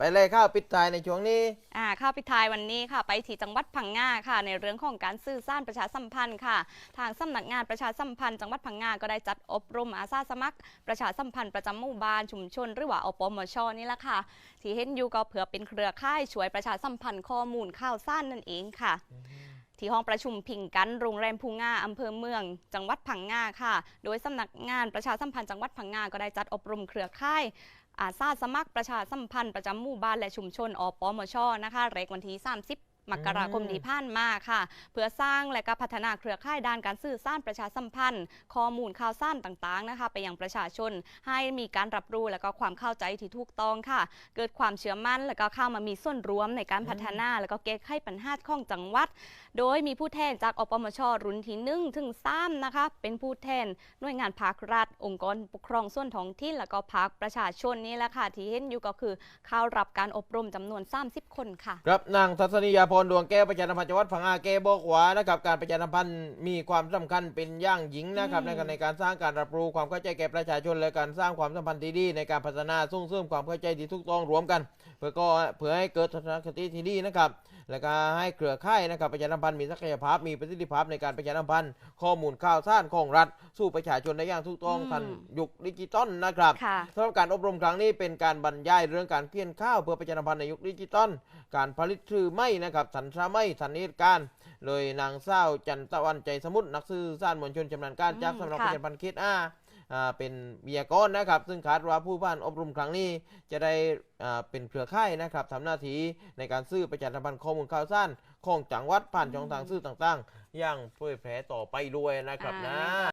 ไปเลยข้าวปิดท้ายในช่วงนี้อ่าข้าวปิดท้ายวันนี้ค่ะ ไปที่จังหวัดพังงาค่ะ ในเรื่องของการสื่อสารประชาสัมพันธ์ค่ะ ทางสำนักงานประชาสัมพันธ์จังหวัดพังงาก็ได้จัดอบรมอาสาสมัคร ประชาสัมพันธ์ประจำหมู่บ้านชุมชน หรือว่าอปมชนี่แหละค่ะ ที่เห็นอยู่ก็เผื่อเป็นเครือข่ายช่วยประชาสัมพันธ์ข้อมูลข่าวสารนั่นเองค่ะที่ห้องประชุมพิงกันโรงแรมพูง่าอำเภอเมือง จังหวัดพังงาค่ะ โดยสำนักงานประชาสัมพันธ์จังหวัดพังงาก็ได้จัดอบรมเครือข่าย อาสาสมัครประชาสัมพันธ์ประจำหมู่บ้านและชุมชนอปมชนะคะเรกวันที่30 มกราคมที่ผ่านมาค่ะ เพื่อสร้างและก็พัฒนาเครือข่ายด้านการสื่อสารประชาสัมพันธ์ ข้อมูลข่าวสารต่างๆนะคะ ไปยังประชาชนให้มีการรับรู้และก็ความเข้าใจที่ถูกต้องค่ะ เกิดความเชื่อมั่นและก็เข้ามามีส่วนร่วมในการพัฒนาและก็แก้ไขปัญหาของจังหวัด โดยมีผู้แทนจากอปมชรุ่นที่หนึ่งถึงสามนะคะเป็นผู้แทนหน่วยงานภาครัฐ องค์กรปกครองส่วนท้องถิ่นและก็ภาคประชาชนนี่แหละค่ะที่เห็นอยู่ก็คือเข้ารับการอบรมจำนวน 30 คนค่ะ ครับนางทัศนียาพรดวงแก้วประชาสัมพันธ์จังหวัดพังงาเกบอกว่านะครับการประชาสัมพันธ์มีความสำคัญเป็นอย่างยิ่งนะครับอืมในการในการสร้างการรับรู้ความเข้าใจแก่ประชาชนและการสร้างความสัมพันธ์ที่ดีในการพัฒนาส่งเสริมความเข้าใจที่ถูกต้องรวมกัน เพื่อก็เพื่อให้เกิดทัศนคติที่ดีนะครับและก็ให้เครือข่ายนะครับประชาสัมพันธ์มีศักยภาพมีประสิทธิภาพในการประชาสัมพันธ์ ข้อมูลข่าวสารของรัฐ สู่ประชาชนได้อย่างถูกต้องอืมทันยุคดิจิตอลนะครับค่ะสำหรับการอบรมครั้งนี้เป็นการบรรยายเรื่องการเขียนข้าวเพื่อประชาสัมพันธ์ในยุคดิจิตอลการผลิตสื่อไม่นะครับสันสาไม่สันนิษการเลยนางเศร้าจันตะวันใจสมุทรนักสื่อสารมวลชนชำนาญการจากอืมสำนักปค่ะระชาสัมพันธ์เขตอาอ่าเป็นวิทยากรนะครับ ซึ่งคาดว่าผู้ผ่านอบรมครั้งนี้จะได้อ่าเป็นเครือข่ายนะครับทำหน้าที่ในการซื้อประชาสัมพันธ์ข้อมูลข่าวสารของจังหวัดผ่านช่องทางสื่อต่างๆ อย่างเผยแพร่ต่อไปด้วยนะครับนะ